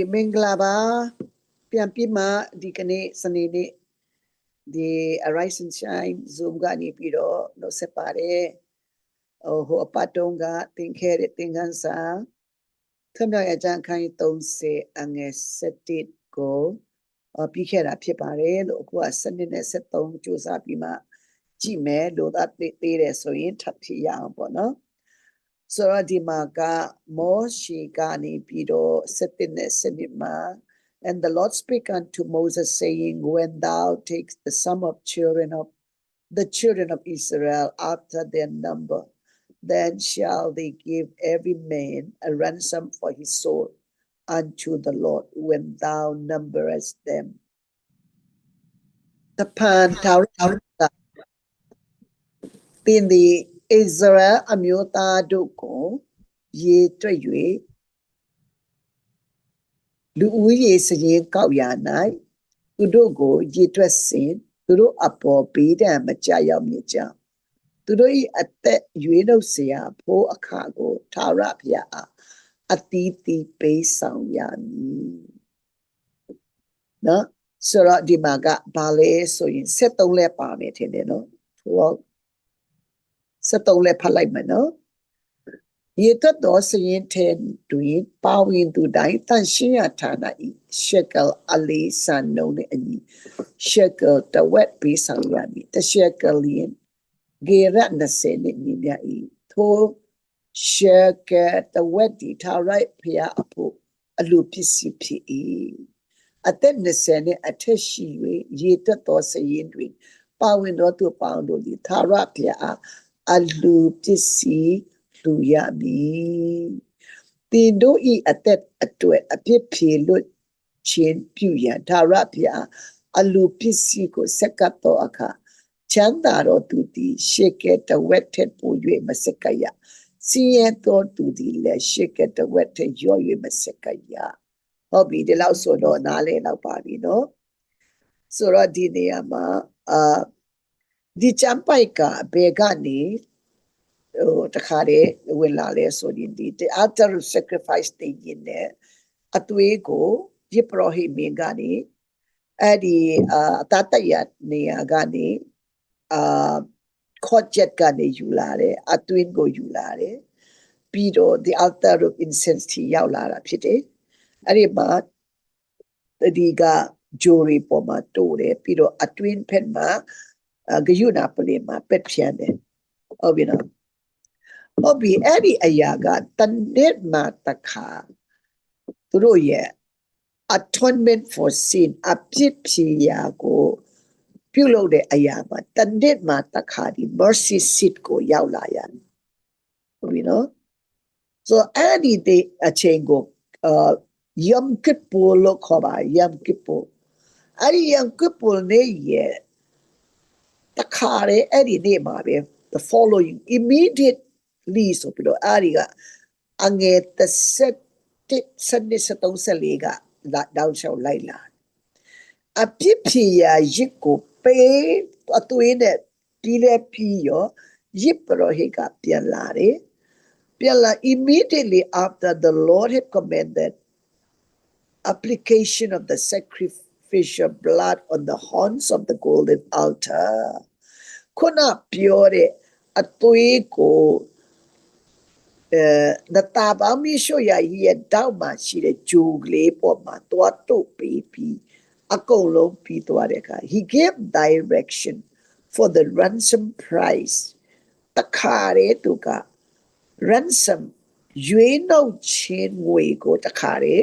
ဒီမင်္ဂလာပါပြန်ပြီးမှဒီကနေ့စနေနေ့ဒီ Arise and Shine Zoom ကနေပြီးတော့လို့ဆက်ပါတယ်ဟိုဟိုအပတ်တုံးကသင်ခဲ့တဲ့သင်ခန်းစာထမြောက်ရကြံခိုင်း30အငယ်7ကိုအပြီးခဲ့တာဖြစ်ပါတယ်လို့အခုက7နဲ့73စူးစမ်းပြီးမှကြည့်မယ်လို့သာသိသေးတယ်ဆိုရင်ထပ်ဖြစ်ရအောင်ပေါ့နော် ဆိုတော့ဒီမှာကမောရှေကနေပြီးတော့7နဲ့7မှာ and the lord spake unto moses saying when thou takes the sum of children of the children of israel after their number then shall they give every man a ransom for his soul unto the lord when thou numberest them တပန်ထောက်တာ တင်ဒီ Israel အမျိုးသားတို့ကိုရေတွက်၍လူဦးရေစရင်ကောက်ရ၌သူတို့ကိုရေတွက်စဉ်သူတို့အပေါ်ပေးဒဏ်မကြရောက်မြကြသူတို့၏အသက်ရွေးနှုတ်เสียဖို့အခါကိုသာရဖျားအားအတီးတီးပေးဆောင်ရမည်နော်ဆိုတော့ဒီမှာကဘာလဲဆိုရင်73လက်ပါမယ်ထင်တယ်နော်12 73လက်ဖတ်လိုက်မယ်နော်ရေတွက်တော်စရင်ထဲတွင်ပါဝင်သူတိုင်းတန်ရှင်းရဌာနဤရှက်ကယ်အလေးဆန်နှုံးနဲ့အညီရှက်ကယ်တဝက်ပေးဆောင်ရမည်တရှက်ကယ်လျင်ဂေရ20နဲ့ညီမြဤထိုရှက်ကယ်တဝက်ဒီထားရိုက်ဖျားအဖို့အလူပစ္စည်းဖြစ်၏အသက်20နဲ့အထက်ရှိ၍ရေတွက်တော်စရင်တွင်ပါဝင်တော်သူပေါင်းတို့သည်သာရဖျား အလူပစ္စည်းလူရမည်တင်တို့ဤအသက်အတွက်အပြစ်ဖြေလွတ်ခြင်းပြုရန်ဒါရဖျားအလူပစ္စည်းကိုဆက်ကပ်တော့အခါချမ်းသာတော်သူသည်ရှေကဲတဝက်ထက်ပို၍မဆက်ကပ်ရစီရတော်သူသည်လည်းရှေကဲတဝက်ထက်ရော့၍မဆက်ကပ်ရဟုတ်ပြီဒီလောက်ဆိုတော့နားလဲတော့ပါပြီနော်ဆိုတော့ဒီနေရာမှာအာ ဒီချမ်ပိုက်ကဘယ်ကနေဟိုတခါတည်းဝင်လာလဲဆိုရင်ဒီ the altar of sacrifice တင်ရင်လည်းအသွေးကိုယပရောဟိမင်းကနေအဲ့ဒီအာအတတရနေရာကနေအာခေါ်ချက်ကနေယူလာတယ်အသွေးကိုယူလာတယ်ပြီးတော့ the altar of incense ထိရောက်လာတာဖြစ်တယ်အဲ့ဒီမှာဒီကဂျိုရီပေါ်မှာတိုးတယ်ပြီးတော့အတွင်းဖက်မှာအာ ဂယုနာပလင်မှာပက်ဖြန်တယ်ဟုတ်ပြီနော်ဟုတ်ပြီအဲ့ဒီအရာကတနေ့မှာတခါသူတို့ရဲ့ atonement for sin အပြစ်ဖြေရာကိုပြုလုပ်တဲ့အရာမှာတနေ့မှာတခါဒီ mercy seat ကိုရောက်လာရတယ်ဟုတ်ပြီနော် so အဲ့ဒီတဲ့အချိန်ကိုအာ Yom Kippur လို့ခေါ်ပါ Yom Kippur အဲ့ဒီ Yom Kippur နေ့ရဲ့ တခါလေအဲ့ဒီနေ့မှာပဲ the following immediate လီဆိုပြီးတော့အားဒီကအငယ်တစ်ဆက်တစ်စနစ်34ကလာတောင်းချောက်လိုက်လာအပြစ်ဖြေရာရစ်ကိုပေးအသွေးနဲ့ပြီးလဲပြီးရောရစ်ပရောဟိတ်ကပြန်လာတယ်ပြန်လာ immediately after the lord had commanded application of the sacrificial blood on the horns of the golden altar ခုနပြောတဲ့အသွေးကိုအဲနတာပေါင်းမရှိရရဲ့တောက်မှရှိတဲ့ဂျိုကလေးပေါ်မှာတွားတုတ်ပြီးပြီးအကုန်လုံးပြီးသွားတဲ့အခါ he gave direction for the ransom price တခါရဲသူက ransom ရွေးနှုတ်ခြင်းငွေကိုတခါရဲ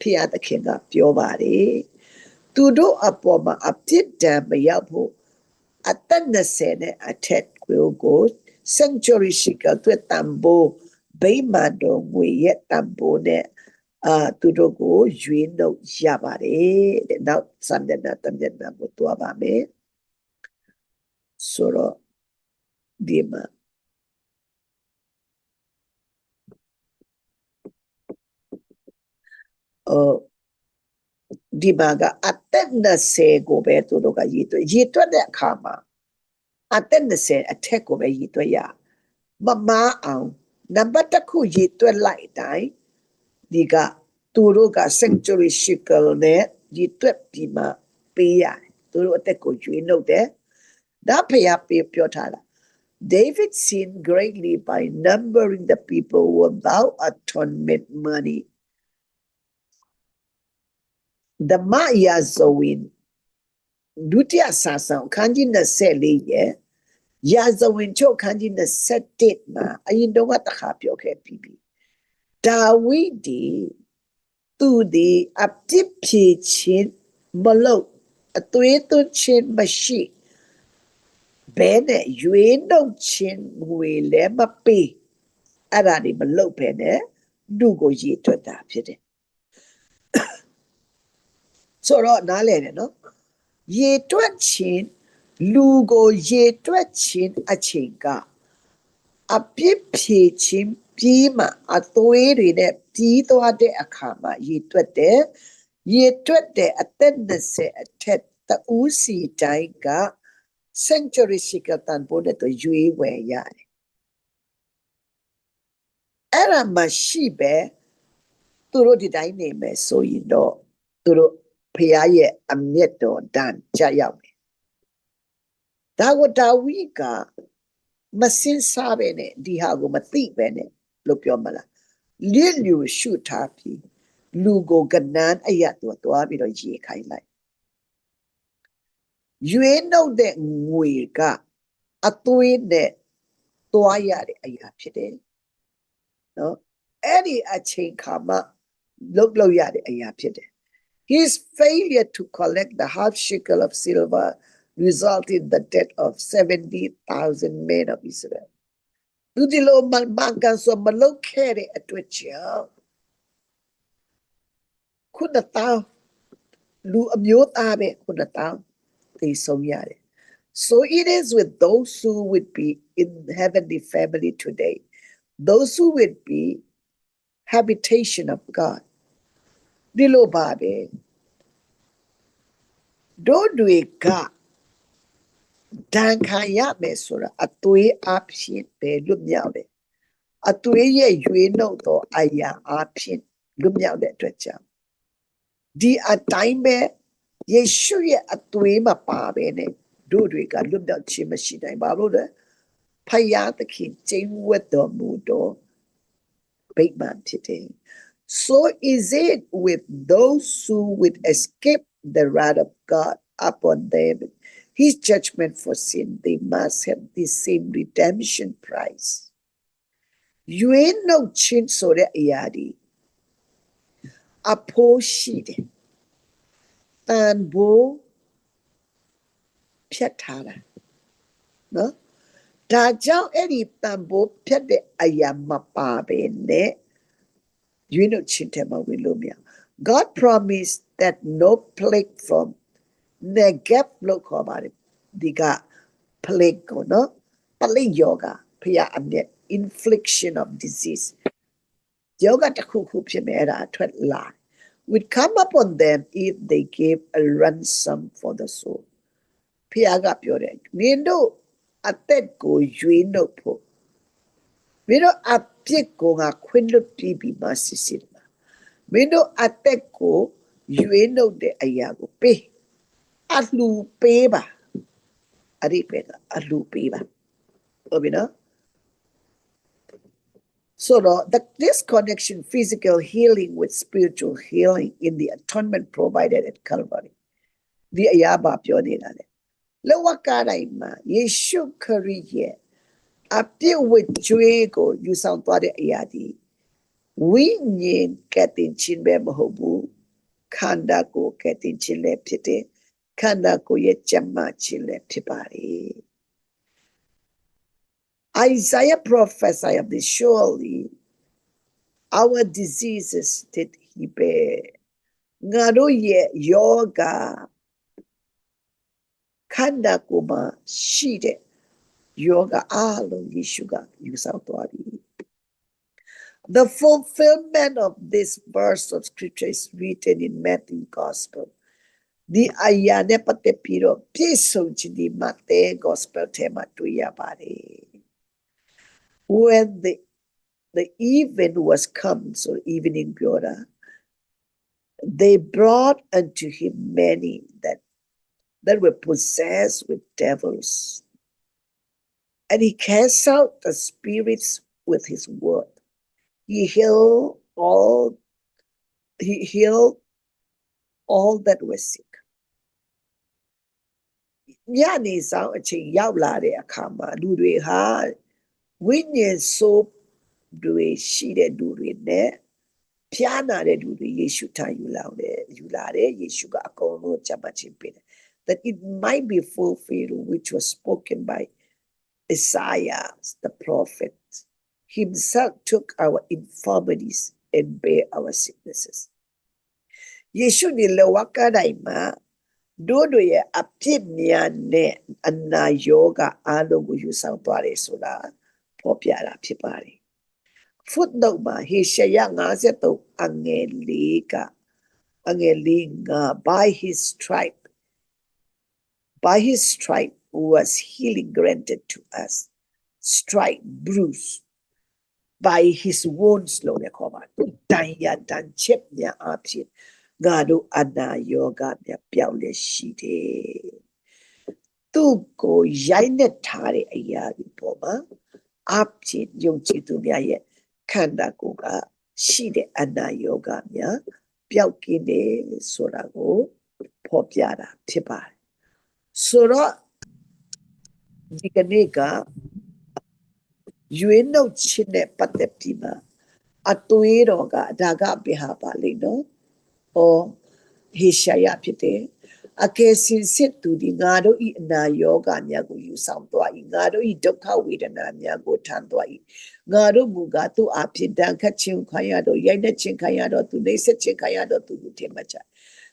ဖျားသခင်ကပြောပါတယ်သူတို့အပေါ်မှာအပြစ်ဒဏ်မရောက်ဖို့ အသက်20နဲ့အထက်ကိုကို sanctuary ရှိကအတွက်တံပိုးဗိမာန်တော်ငွေရဲ့တံပိုးနဲ့အာသူတို့ကိုရွေးနှုတ်ရပါတယ်တဲ့နောက်စံတဲ့နာတမျက်နှာကိုတွားပါမယ်ဆိုတော့ဒီမှာအော် ဒီမှာကအသက်20ကိုပဲသူတို့ကရည်သွရည်တွက်တဲ့အခါမှာအသက်20အထက်ကိုပဲရည်သွရမမားအောင်နံပါတ်တစ်ခုရည်တွက်လိုက်တိုင်းဒီကသူတို့က sanctuary shekel နဲ့ဒီတွက်ပြီးမှပေးရတယ်သူတို့အသက်ကိုကျွေးနှုတ်တယ်ဒါဖျားပေးပြောထားတာ David sinned greatly by numbering the people without atonement money. The Maya Zawin ဒုတိယစာဆောင်ခန်းကြီး24ရဲ့ရာဇဝင်ချုပ်ခန်းကြီး27မှာအရင်တော့ကတခါပြောခဲ့ပြီးပြီဒါဝိဒီသူဒီအပြစ်ဖြေခြင်းမလို့အသွေးသွင်းခြင်းမရှိဘဲနဲ့ရွေးနှုတ်ခြင်းငွေလည်းမပေးအဲ့ဒါဒီမလုပ်ဘဲနဲ့လူကိုရည်တွက်တာဖြစ်တယ် ဆိုတော့နားလည်တယ်နော်ရေတွက်ခြင်းလူကိုရေတွက်ခြင်းအချိန်ကအပြစ်ဖြေခြင်းပြီးမှအသွေးတွေနဲ့ပြီးသွားတဲ့အခါမှာရေတွက်တယ်ရေတွက်တဲ့အသက်20အထက်တူးစီတိုင်းက sanctuary ရှိကတန်ဖို့တဲ့သူရွေးဝယ်ရတယ်အဲ့ဒါမရှိပဲသူတို့ဒီတိုင်းနေမယ်ဆိုရင်တော့သူတို့ ဖះရဲ့အမျက်တော်တန်ကြရောက်တယ်။ဒါကိုဒါဝိကမစင်စားပဲနဲ့ဒီဟာကိုမသိပဲနဲ့လို့ပြောမလား။လျက်လျူရှုထားပြီးလူကိုကနန်းအရတော့တွားပြီးတော့ရေခိုင်းလိုက်။ရွေးနှုတ်တဲ့ငွေကအသွေးနဲ့တွားရတဲ့အရာဖြစ်တယ်။နော်အဲ့ဒီအချိန်ခါမှလုတ်လို့ရတဲ့အရာဖြစ်တယ် His failure to collect the half shekel of silver resulted in the death of 70,000 men of Israel. သူဒီလိုမမကန်ဆိုမလုပ်ခဲ့တဲ့အတွက်ကြောင့်ခုနတောင်းလူအမျိုးသားပဲခုနတောင်းသိဆုံးရတယ် So it is with those who would be in heavenly family today, those who would be habitation of God. ဒီလိုပါပဲတို့တွေကဒဏ်ခံရမယ်ဆိုတာအသွေးအဖြစ်ပဲလွတ်မြောက်တယ်အသွေးရဲ့ရွေးနှုတ်သောအရာအဖြစ်လွတ်မြောက်တဲ့အတွက်ကြောင့်ဒီအတိုင်းပဲယေရှုရဲ့အသွေးမပါပဲနဲ့တို့တွေကလွတ်မြောက်ခြင်းမရှိနိုင်ပါဘူးလေဖယားသခင်ကျင့်ဝတ်တော်မူသောဗိမာန်ဖြစ်တယ် So is it with those who would escape the wrath of God upon them. His judgment for sin, they must have the same redemption price. You ain't no chin so that yadi. A po sheet. Tan bo piatara. No? ဒါကြောင့်အဲ့ဒီတန်ဖိုးဖြတ်တဲ့အရာမပါပဲနဲ့ ရွေးနှုတ်ချင်းတယ်မဝင်လို့မရ God promised that no plague from negap လို့ခေါ်ပါတယ်ဒီက plague ကိုနော် plague ယောဂဖျားအမျက် infliction of disease ယောဂတစ်ခုခုဖြစ်မဲ့အဲ့ဒါအထွက်လာ would come upon them if they gave a ransom for the soul ဖျားကပြောတယ်နင်တို့အသက်ကိုရွေးနှုတ်ဖို့မင်းတို့အ ပြစ်ကိုငါခွင့်လွတ်ပြီးပြီးမှစစ်စစ်မှာမင်းတို့အသက်ကိုရွေးနှုတ်တဲ့အရာကိုပေးအလှူပေးပါအဲ့ဒီပဲအလှူပေးပါဟုတ်ပြီနော် So the, the this connection, physical healing with spiritual healing in the atonement provided at Calvary. The ayaba ပြောနေတာလေ အပြစ်ဝတ်ကြွေးကိုယူဆောင်သွားတဲ့အရာဒီဝိညာဉ်ကက်တင်ခြင်းပဲမဟုတ်ဘူးခန္ဓာကိုယ်ကက်တင်ခြင်းလည်းဖြစ်တယ်ခန္ဓာကိုယ်ရဲ့ကြံ့မာခြင်းလည်းဖြစ်ပါတယ် Isaiah prophesied of this surely our diseases did he bear ငါတို့ရဲ့ယောဂခန္ဓာကိုယ်မှာရှိတဲ့ yoga alo yishuga yusautuari. The fulfillment of this verse of scripture is written in Matthew Gospel. The ayane ayanepate piro pisunchidi mate gospel tema tuya pare. When the the evening was come, so evening Piora, they brought unto him many that that were possessed with devils and he cast out the spirits with his word he healed all he healed all that were sick ညနေဆောင်အချိန်ရောက်လာတဲ့အခါမှာလူတွေဟာဝိညာဉ်ဆိုးတွေရှိတဲ့လူတွေနဲ့ဖျားနာတဲ့လူတွေယေရှုထံယူလာတယ်ယူလာတယ်ယေရှုကအကုန်လုံးကြပ်ပတ်ခြင်းပေးတယ် that it might be fulfilled which was spoken by Isaiah the prophet himself took our infirmities and bare our sicknesses ယေရှုဒီလဝကတိုင်းမှာတို့တို့ရဲ့အဖြစ်များနဲ့အနာယောဂအားလုံးကိုယူဆောင်သွားတယ်ဆိုတာဖော်ပြတာဖြစ်ပါတယ် footnote မှာဟေရှယ53အငယ်၄ကအငယ်၄က by his stripe by his stripe was healing granted to us stripe bruise by his wounds လို့လည်းခေါ်ပါတယ်တန်ရတန်ချက်များအဖြစ်ငါတို့အနာယောဂများပျောက်လက်ရှိတယ်သူ့ကိုရိုက်နှက်ထားတဲ့အရာဒီပေါ်မှာအဖြစ်ယုံကြည်သူများရဲ့ခန္ဓာကိုယ်ကရှိတဲ့အနာယောဂများပျောက်ကင်းတယ်ဆိုတာကိုဖော်ပြတာဖြစ်ပါတယ်ဆိုတော့ ဒီကနေ့ကရွေးနှုတ်ခြင်းနဲ့ပတ်သက်ပြီးမှအသွေးတော်ကဒါကပြဟာပါလိမ့်နော်။ဟောဟေရှာယဖြစ်တယ်။အကယ်စင်စစ်သူဒီငါတို့ဤအနာယောဂများကိုယူဆောင်သွား၏ငါတို့ဤဒုက္ခဝေဒနာများကိုထမ်းသွား၏ငါတို့မူကားသူ့အဖြစ်တန်ခတ်ခြင်းခံရတော့ရိုက်နှက်ခြင်းခံရတော့သူနှိမ့်ဆက်ခြင်းခံရတော့သူကိုတင်မှတ်ချ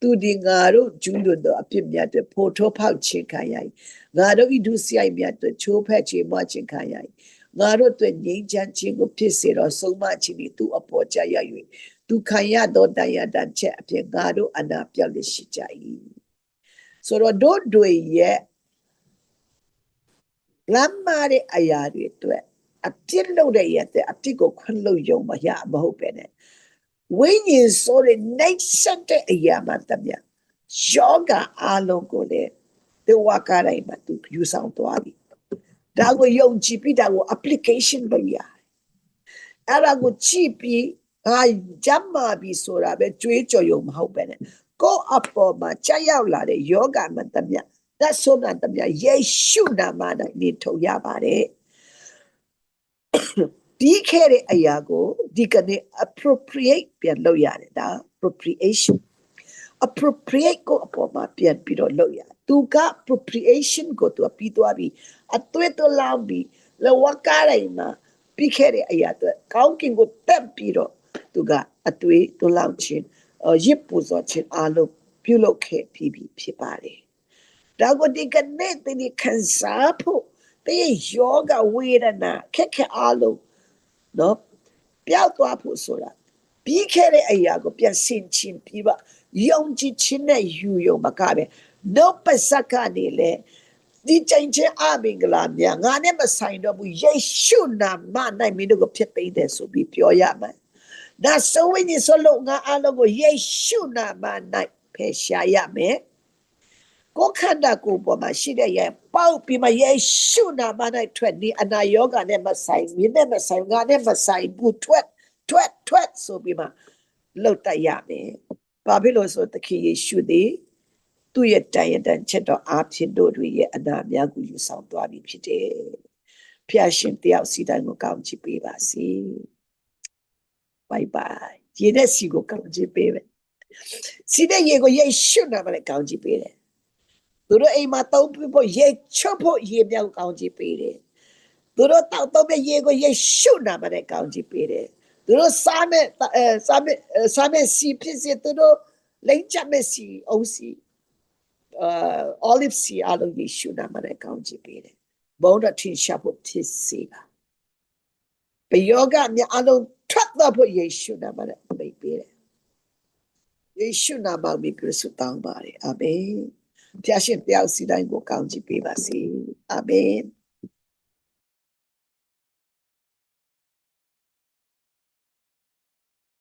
သူဒီငါတို့ကျူးလွန်သောအဖြစ်များတွေဖိုထိုးဖောက်ခြင်းခံရ၏ငါတို့ဤဒုစရိုက်များတွေချိုးဖက်ခြင်းမွခြင်းခံရ၏ငါတို့အတွက်ငြိမ်းချမ်းခြင်းကိုဖြစ်စေတော့ဆုံးမခြင်းဤသူအပေါ်ကြရ၍သူခံရသောတရားတန်ချက်အဖြစ်ငါတို့အနာပြောက်လက်ရှိကြ၏ဆိုတော့တို့တွေရဲ့လမ်းမာတဲ့အရာတွေအတွက်အပြစ်လုပ်တဲ့ရက်တဲ့အပြစ်ကိုခွင့်လို့ယုံမရမဟုတ်ပဲနဲ့ ဝိညာဉ်ဆိုတဲ့နှိမ့်ဆက်တဲ့အရာမှတည်းယောဂအားလုံးကိုလည်းဒီဝါကရိုင်းမှာသူယူဆောင်သွားပြီဒါကိုယုံကြည်ပြီးဒါကို application လုပ်ရတယ်အဲ့ဒါကိုကြည့်ပြီးအာဂျမ်းမာပြီဆိုတာပဲကြွေးကြော်ယုံမဟုတ်ပဲနဲ့ကိုယ့်အပေါ်မှာကြာရောက်လာတဲ့ယောဂမှတည်းသက်ဆုံးတာတည်းယေရှုနာမ၌နေထုတ်ရပါတယ် ပြီးခဲ့တဲ့အရာကိုဒီကနေ့ appropriate ပြန်လုပ်ရတယ်ဒါ appropriation appropriate ကိုအပေါ်မှာပြန်ပြီးတော့လုပ်ရသူက appropriation ကိုသူပြီးသွားပြီအသွေးတော်လောင်းပြီးလဝကားတိုင်းမှာပြီးခဲ့တဲ့အရာတော့ကောင်းကင်ကိုတက်ပြီးတော့သူကအသွေးတော်လောင်းခြင်းရစ်ပူဇော်ခြင်းအလုံးပြုလုပ်ခဲ့ပြီးပြီဖြစ်ပါတယ်ဒါကိုဒီကနေ့တင်ခံစားဖို့တဲ့ယောဂဝေဒနာခက်ခဲအလုံး နော်ပျောက်သွားဖို့ဆိုတာပြီးခဲ့တဲ့အရာကိုပြန်ဆင်ခြင်ပြီးပါယုံကြည်ခြင်းနဲ့ယူယုံမကပဲနှုတ်ပစကနေလေဒီချိန်ချင်းအမင်္ဂလာများငါနဲ့မဆိုင်တော့ဘူးယေရှုနာမ၌မင်းတို့ကိုဖြစ်သိမ်းတယ်ဆိုပြီးပြောရမယ်။ဒါဆိုရင်ဒီဆိုလို့ငါအလုံးကိုယေရှုနာမ၌ဖယ်ရှားရမယ်။ကိုယ်ခန္ဓာကိုယ်ပေါ်မှာရှိတဲ့ရဲ့ ပေါက်ပြီးမှယေရှုနာမ၌ထွက်နေအနာယောဂနဲ့မဆိုင်မင်းနဲ့မဆိုင်ငါနဲ့မဆိုင်ဘူးထွက်ထွက်ထွက်ဆိုပြီးမှလှုပ်တတ်ရမယ်။ဘာဖြစ်လို့ဆိုသခင်ယေရှုသည်သူ့ရဲ့တန်ရတန်ချက်တော်အားဖြင့်တို့တွေရဲ့အနာများကိုယူဆောင်သွားပြီဖြစ်တယ်။ဖျာရှင်တယောက်စီတိုင်းကိုကောင်းချီးပေးပါစေ။ bye bye ရေတဲ့စီကိုကောင်းချီးပေးမယ်။စီတဲ့ရေကိုယေရှုနာမနဲ့ကောင်းချီးပေးတယ်။ သူတို့အိမ်မှာတောင်းပြဖို့ရေချွတ်ဖို့ရေမြောက်ကောင်းချီးပေးတယ်။သူတို့တောက်တော့တဲ့ရေကိုယေရှုနာမနဲ့ကောင်းချီးပေးတယ်။သူတို့စားမဲ့အဲစားမဲ့စားမဲ့စီဖြစ်စေသူတို့လိမ့်ချမဲ့စီအုံးစီအာ olive sea အလုံးယေရှုနာမနဲ့ကောင်းချီးပေးတယ်။ဘုန်းတော်ထင်ရှားဖို့ဖြစ်စေပါ။ဘယောဂမြအလုံးထွက်တော့ဖို့ယေရှုနာမနဲ့မိတ်ပေးတယ်။ယေရှုနာမမိပြဆုတောင်းပါတယ်။အာမင်။ ဖျားရှင်တယောက်စီတိုင်းကိုကောင်းချီးပေးပါစေ။အာမင်။